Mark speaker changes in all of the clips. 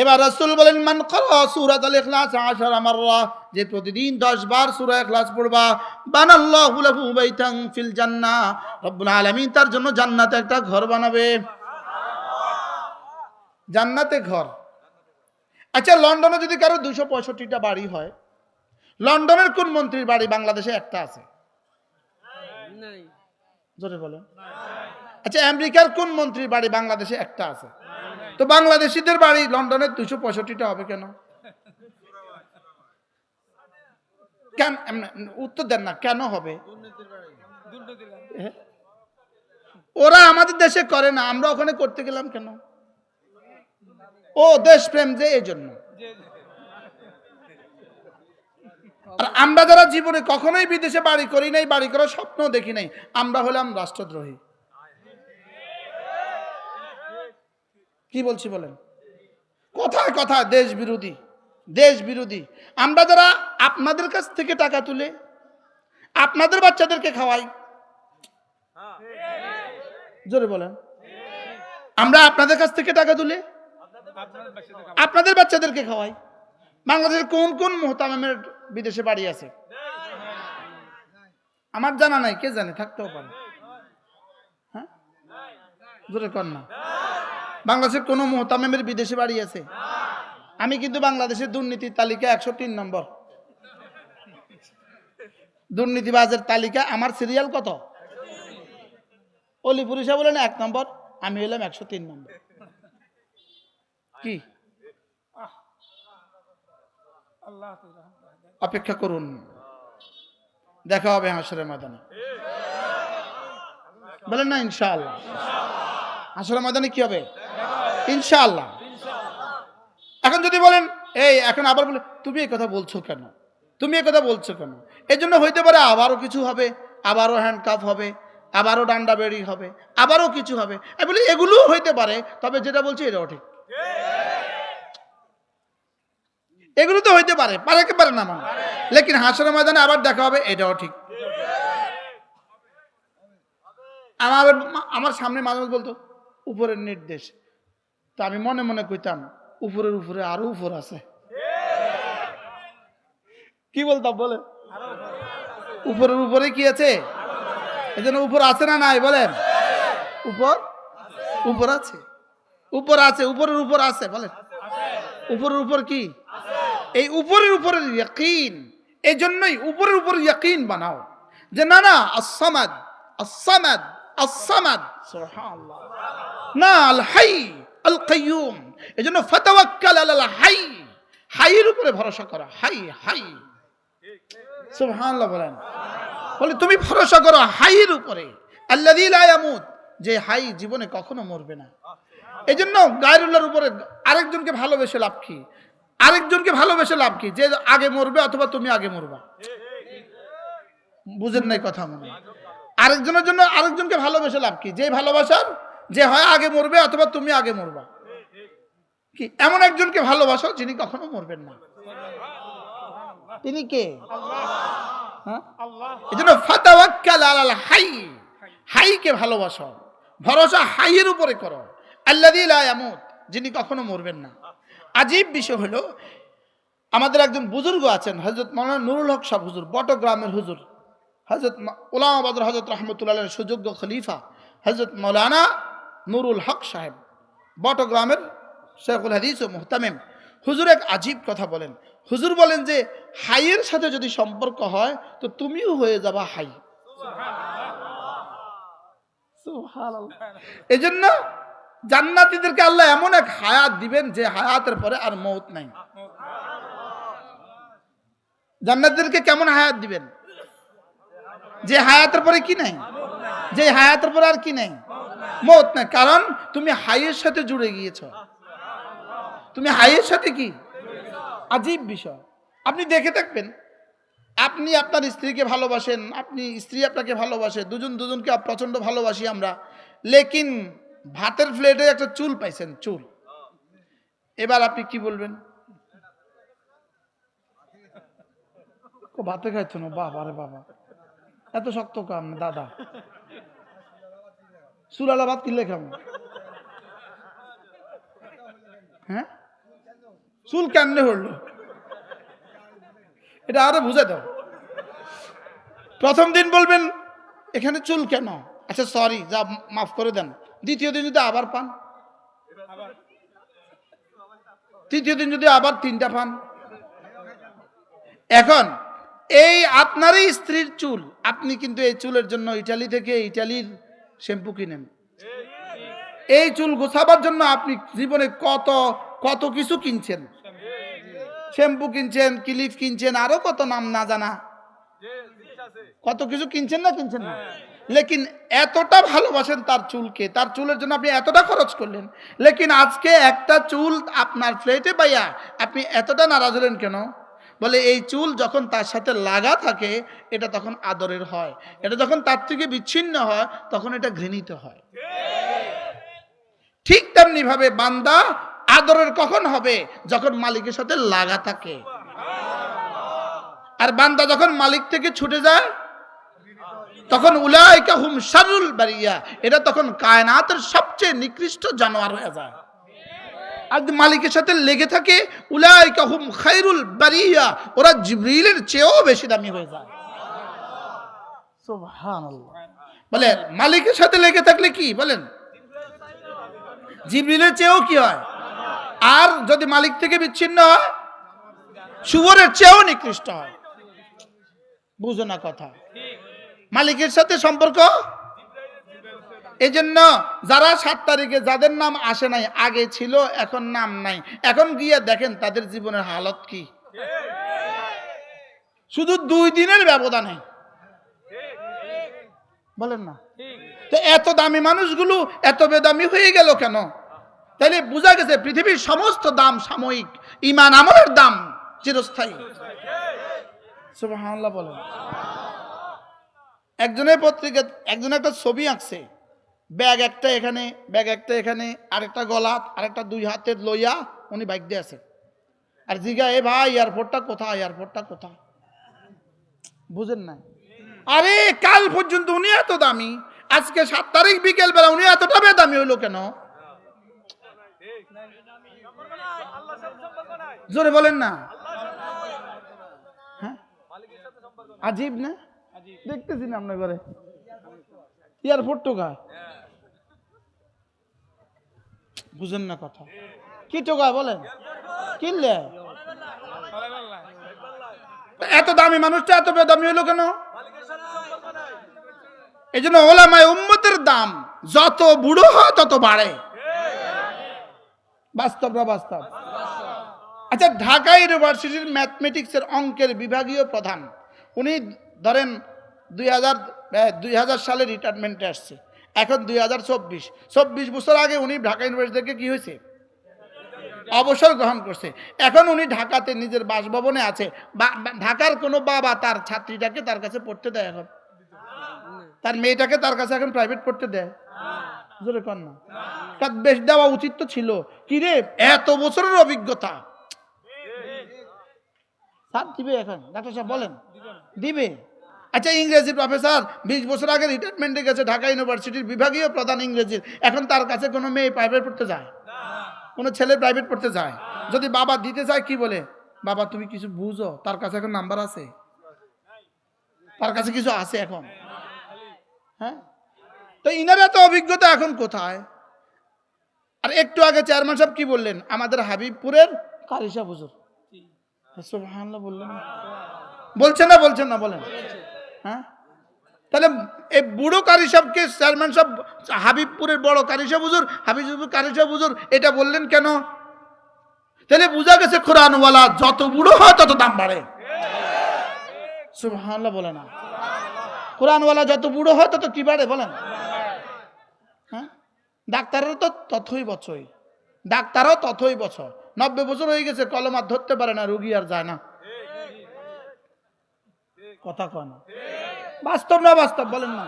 Speaker 1: এবার রাসূল বলেন মান করা সূরাত আল ইখলাস মাররা যে প্রতিদিন 10 বার সূরা ইখলাস পড়বা বানাল্লাহু লাহু বাইতান ফিল জান্নাহ রব্বুল আলামিন তার জন্য জান্নাতে একটা ঘর বানাবে। জান্নাতে ঘর। আচ্ছা লন্ডনে যদি কারও দুশো পঁয়ষট্টিটা বাড়ি হয় লন্ডনের কোন মন্ত্রীর বাড়ি বাংলাদেশে একটা আছে? জোরে আচ্ছা আমেরিকার কোন মন্ত্রীর বাড়ি বাংলাদেশে একটা আছে? তো বাংলাদেশিদের বাড়ি লন্ডনের দুশো পঁয়ষট্টিটা হবে কেন? কেন? উত্তর দেন না, কেন হবে? ওরা আমাদের দেশে করে না, আমরা ওখানে করতে গেলাম কেন? ও, দেশপ্রেম যে এই জন্য আর আমরা যারা জীবনে কখনোই বিদেশে বাড়ি করি নাই, বাড়ি করার স্বপ্ন দেখি নাই, আমরা হলাম রাষ্ট্রদ্রোহী। কি বলছি বলেন? কথায় কথা দেশ বিরোধী দেশ বিরোধী। আমরা যারা আপনাদের কাছ থেকে টাকা তুলে, আপনাদের বাচ্চাদেরকে খাওয়াই, জোরে বলেন। আমরা আপনাদের কাছ থেকে টাকা তুলে, আপনাদের বাচ্চাদেরকে খাওয়াই। বাংলাদেশের কোন কোন মোহতামের বিদেশে বাড়ি আছে? আমার জানা নাই, কে জানে, থাকতেও পারে। হ্যাঁ? জোরে কর না। বাংলাদেশের কোন মোহতামের বিদেশে বাড়ি আছে? আমি কিন্তু বাংলাদেশের দুর্নীতির তালিকা একশো তিন নম্বর। দুর্নীতিবাজের তালিকা আমার সিরিয়াল কত? অলিপুর হিসাব বলেন এক নম্বর, আমি হলাম একশো তিন নম্বর। কি? অপেক্ষা করুন। দেখা হবে হাসরের ময়দানে। বলেন না, ইনশাআল্লাহ। হাসরের ময়দানে কি হবে? ইনশাআল্লাহ। এখন যদি বলেন, এই, এখন আবার বলে, তুমি এই কথা বলছো কেন? তুমি এই কথা বলছো কেন? এই জন্য হইতে পারে আবারও কিছু হবে, আবারও হ্যান্ডকাফ হবে, আবারও ডান্ডা বেড়ি হবে, আবারও কিছু হবে। আমি বলি এগুলো হইতে পারে, তবে যেটা বলছি এটাও ঠিক। এগুলো তো হইতে পারে পারে কি পারে না মানে? লেকিন হাসরের ময়দানে আবার দেখা হবে, এটাও ঠিক। আমার আমার সামনে মাঝে বলতো, উপরের নির্দেশ। তো আমি মনে মনে কইতাম উপরের উপরে আরও উপর আছে। কি বলতাম বলে উপরের উপরে কি আছে? এই জন্য উপর আছে না নাই বলেন? উপর? উপর আছে। উপর আছে উপরের উপর আছে বলেন। উপরের উপর কি? এই উপরের উপরের ইয়াকিন। এই জন্যই উপরের উপর ইয়াকিন বানাও। যে না না আসামাদ আসামাদ আসামাদ না আল হাই আল কাইয়ুম এই জন্য ফাতাওয়াক্কাল আলাল হাই। হাইয়ের উপরে ভরসা করা। হাই হাই। সুবহানাল্লাহ বলেন। বলে, তুমি ভরসা করো হাইয়ের উপরে। লা ইয়ামুত। যে হাই জীবনে কখনো মরবে না। এই জন্য গায়রুল্লাহর উপরে আরেকজনকে ভালোবেসে লাভ কি? আরেকজনকে ভালোবেসে লাভ কি? যে আগে মরবে অথবা তুমি আগে মরবা। বুঝেন নাই কথা মনে আরেকজনের জন্য আরেকজনকে ভালোবেসে লাভ কি? যে ভালোবাসার যে হয় আগে মরবে অথবা তুমি আগে মরবা। কি? এমন একজনকে ভালোবাসো যিনি কখনো মরবেন না। তিনি কে? হ্যাঁ? হাই। ভরসা উপরে করো। যিনি কখনো মরবেন না। আজীব বিষয় হলো, আমাদের একজন বুজুর্গ আছেন বটগ্রামের হুজুর। হজরত ওলামাবাদ হজরত রহমতুল্লাহ সুযোগ্য খলিফা হজরত মৌলানা নুরুল হক সাহেব বটগ্রামের শেখুল হাদিস ও মোহতামেম। হুজুর এক আজীব কথা বলেন। হুজুর বলেন যে হাইয়ের সাথে যদি সম্পর্ক হয় তো তুমিও হয়ে যাবা হাই। এই জন্য জান্নাতীদেরকে আল্লাহ এমন এক হায়াত দিবেন যে হায়াতের পরে আর মৌত নাই। জান্নাতীদেরকে কেমন হায়াত দিবেন? যে হায়াতের পরে কি নাই? যে হায়াতের পরে আর কি নাই? মৌত নাই কারণ তুমি হাইয়ের সাথে জুড়ে গিয়েছ। তুমি হাইয়ের সাথে কি? আজীব বিষয়। আপনি দেখে থাকবেন। আপনি আপনার স্ত্রীকে ভালোবাসেন, আপনি স্ত্রী আপনাকে ভালোবাসে, দুজন দুজনকে প্রচণ্ড ভালোবাসি আমরা। লেকিন ভাতের প্লেটে একটা চুল পাইছেন, চুল। এবার আপনি কি বলবেন? ভাতে খাইছো না, বাবা রে বাবা। এত শক্ত কাম, দাদা। চুলালা ভাত কিনলে খাম হ্যাঁ? চুল কেমনে হলো? এটা আরও বুঝে দাও। প্রথম দিন বলবেন, এখানে চুল কেন? আচ্ছা সরি যা মাফ করে দেন। দ্বিতীয় দিন যদি আবার পান? তৃতীয় দিন যদি আবার তিনটা পান? এখন, এই আপনারই স্ত্রীর চুল, আপনি কিন্তু এই চুলের জন্য ইটালি থেকে ইটালির শ্যাম্পু কিনেন। এই চুল গোছাবার জন্য আপনি জীবনে কত কত কিছু কিনছেন। শ্যাম্পু কিনছেন, ক্লিপ কিনছেন, আরও কত নাম না জানা। কত কিছু কিনছেন না কিনছেন না। লেকিন এতটা ভালোবাসেন তার চুলকে, তার চুলের জন্য আপনি এতটা খরচ করলেন। লেকিন আজকে একটা চুল আপনার ফ্লেটে পাইয়া আপনি এতটা নারাজ হলেন কেন? বলে এই চুল যখন তার সাথে লাগা থাকে, এটা তখন আদরের হয়। এটা যখন তার থেকে বিচ্ছিন্ন হয়, তখন এটা ঘৃণিত হয়। ঠিক তেমনি ভাবে বান্দা আদরের কখন হবে? যখন মালিকের সাথে লাগা থাকে। আর বান্দা যখন মালিক থেকে ছুটে যায়, তখন উলাইকা হুম শারুল বারিয়া। এটা তখন কায়নাতের সবচেয়ে নিকৃষ্ট জানোয়ার হয়ে যায়। আর মালিকের সাথে লেগে থাকে উলাইকা হুম খাইরুল বারিয়া ওরা জিবরিলের চেয়েও বেশি দামি হয়ে যায়। বলে মালিকের সাথে লেগে থাকলে কি? বলেন। জিবরিলের চেয়েও কি হয়? আর যদি মালিক থেকে বিচ্ছিন্ন হয় শুভরের চেয়েও নিকৃষ্ট হয়। বুঝো না কথা। মালিকের সাথে সম্পর্ক এই জন্য যারা সাত তারিখে যাদের নাম আসে নাই, আগে ছিল, এখন নাম নাই। এখন গিয়ে দেখেন তাদের জীবনের হালত কি। শুধু দুই দিনের ব্যবধানে। বলেন না। তো এত দামি মানুষগুলো এত বেদামি হয়ে গেল কেন? তাহলে বোঝা গেছে পৃথিবীর সমস্ত দাম সাময়িক, ইমান আমলের দাম চিরস্থায়ী। বলেন। একজনের পত্রিকা একজন একটা ছবি আঁকছে। ব্যাগ একটা এখানে, ব্যাগ একটা এখানে, আরেকটা গলাত আরেকটা দুই হাতের লইয়া উনি বাইক দিয়ে আছে আর জিগা এ ভাই এয়ারপোর্টটা কোথায়? এয়ারপোর্টটা কোথায়? বুঝেন না আরে, কাল পর্যন্ত উনি এত দামি। আজকে সাত তারিখ বিকেল বেলা উনি এতটা বেদামি হইল কেন? জোরে বলেন না। হ্যাঁ? আজীব না? দেখতেছি না আপনার ঘরে। এয়ারপোর্ট টোকা বুঝেন না কথা। কি টোকা, বলেন। কিনলে? এত দামি মানুষটা, এত বেদামি হইল কেন? এই জন্য ওলামায় উম্মতের দাম যত বুড়ো হয় তত বাড়ে। বাস্তব না বাস্তব? আচ্ছা ঢাকা ইউনিভার্সিটির ম্যাথমেটিক্সের অঙ্কের বিভাগীয় প্রধান, উনি ধরেন দুই হাজার দুই হাজার সালে রিটায়ারমেন্টে আসছে। এখন দুই হাজার চব্বিশ। চব্বিশ বছর আগে উনি ঢাকা ইউনিভার্সিটি থেকে কি হয়েছে? অবসর গ্রহণ করছে। এখন উনি ঢাকাতে নিজের বাসভবনে আছে। ঢাকার কোনো বাবা তার ছাত্রীটাকে তার কাছে পড়তে দেয় এখন। তার মেয়েটাকে তার কাছে এখন প্রাইভেট পড়তে দেয়। জোরে কর না। তার বেশ দেওয়া উচিত তো ছিল। কি রে, এত বছরের অভিজ্ঞতা। স্যার, দিবে এখন। ডাক্তার সাহেব বলেন। দিবে। আচ্ছা ইংরেজি প্রফেসর বিশ বছর আগে রিটায়ারমেন্টে গেছে ঢাকা ইউনিভার্সিটির বিভাগীয় প্রধান ইংরেজির এখন তার কাছে কোনো মেয়ে প্রাইভেট পড়তে যায়? কোনো ছেলে প্রাইভেট পড়তে যায়? যদি বাবা দিতে চায় কি বলে? বাবা তুমি কিছু বুঝো? তার কাছে এখন নাম্বার আছে? তার কাছে কিছু আছে এখন? হ্যাঁ? তো ইনার এত অভিজ্ঞতা এখন কোথায়? আর একটু আগে চেয়ারম্যান সাহেব কি বললেন? আমাদের হাবিবপুরের কারিসা হুজুর। বললেন? বলছেন না বলছেন না বলেন। হ্যাঁ? তাহলে এই বুড়ো কারি সাহেবকে চেয়ারম্যান সাহেব, হাবিবপুরের বড় কারি সাহেব হুজুর, হাবিবপুর কারি সাহেব হুজুর, এটা বললেন কেন? তাহলে বোঝা গেছে কোরআনওয়ালা যত বুড়ো হয় তত দাম বাড়ে। বলে না। কোরআনওয়ালা যত বুড়ো হয় তত কি বাড়ে বলেন? হ্যাঁ? ডাক্তারেরও তো তথই বছরই ডাক্তারও তথই বছর। নব্বই বছর হয়ে গেছে, কলম আর ধরতে পারে না, রুগী আর যায় না। কথা কয় না। বাস্তব না বাস্তব, বলেন না।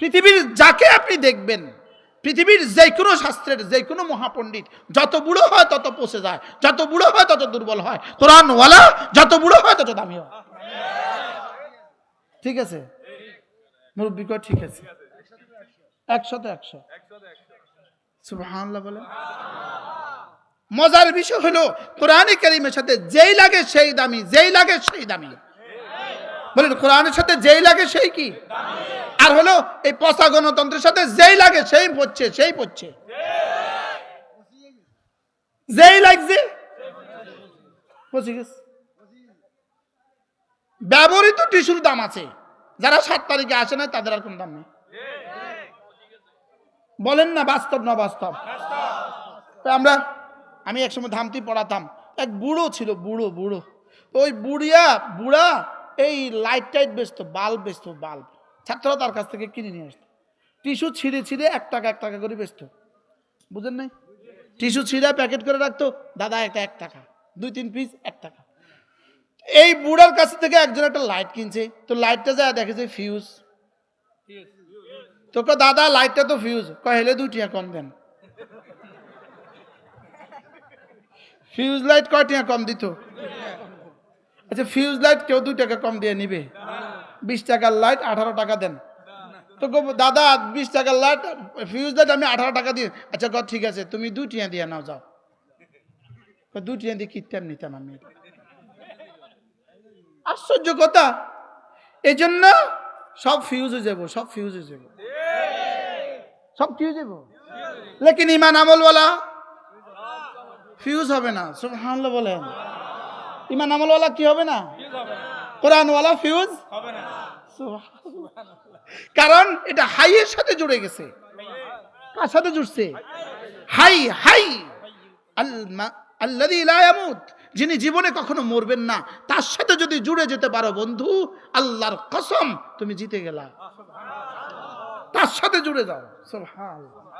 Speaker 1: পৃথিবীর যাকে আপনি দেখবেন, পৃথিবীর যে কোনো শাস্ত্রের যে কোনো মহাপণ্ডিত, যত বুড়ো হয় তত পচে যায়, যত বুড়ো হয় তত দুর্বল হয়। কোরআনওয়ালা যত বুড়ো হয় তত দামি হয়। ঠিক আছে? মুরব্বী কয়, ঠিক আছে। একশোতে একশো। বলেন। মজার বিষয় হলো, কোরআনে কারিমের সাথে যেই লাগে সেই দামি, যেই লাগে সেই দামি। বলেন, কোরআনের সাথে যেই লাগে সেই কি? আর হলো এই পচা গণতন্ত্রের সাথে যেই লাগে সেই পড়ছে সেই পড়ছে যেই লাগছে ব্যবহৃত টিস্যুর দাম আছে। যারা সাত তারিখে আসে না তাদের আর কোন দাম নেই। বলেন না, বাস্তব না বাস্তব আমরা, আমি একসময় ধামতি পড়াতাম। এক বুড়ো ছিল, বুড়ো বুড়ো। ওই বুড়িয়া, বুড়া এই লাইট টাইট বেচতো বাল্ব বেচতো বাল্ব। ছাত্ররা তার কাছ থেকে কিনে নিয়ে আসতো। টিস্যু ছিঁড়ে ছিঁড়ে এক টাকা এক টাকা করে বেচতো। বুঝেন নাই? টিস্যু ছিঁড়ে প্যাকেট করে রাখতো দাদা একটা এক টাকা দুই তিন পিস এক টাকা। এই বুড়ার কাছ থেকে একজন একটা লাইট কিনছে তো লাইটটা যায় দেখেছে ফিউজ তো কয়, দাদা লাইটটা তো ফিউজ কয় হেলে দুটিয়া কম দেন। ফিউজ লাইট কয় টাকা কম দিত? আচ্ছা ফিউজ লাইট কেউ দুই টাকা কম দিয়ে নিবে? বিশ টাকার লাইট আঠারো টাকা দেন। তো দাদা, বিশ টাকার লাইট ফিউজ লাইট আমি আঠারো টাকা দিয়ে আচ্ছা গো, ঠিক আছে, তুমি দুই টিয়া দিয়ে নাও, যাও। দুই টিয়া দিয়ে কিনতাম নিতাম আমি। আশ্চর্য কথা। এই জন্য সব ফিউজ হয়ে যাব, সব ফিউজ হয়ে যাব। সব হয়ে যাব? লেকিন ইমান আমল বলা ফিউজ হবে না, সুবহানাল্লাহ বলেন। ইমান আমলওয়ালা কি হবে না? কোরআনওয়ালা ফিউজ। কারণ এটা হাইয়ের সাথে জুড়ে গেছে। কার সাথে জুড়ছে? High high. আল মা- আল্লাযী লা ইয়ামুত। যিনি জীবনে কখনো মরবেন না তার সাথে যদি জুড়ে যেতে পারো বন্ধু আল্লাহর কসম তুমি জিতে গেলা। তার সাথে জুড়ে যাও। সুবহানাল্লাহ।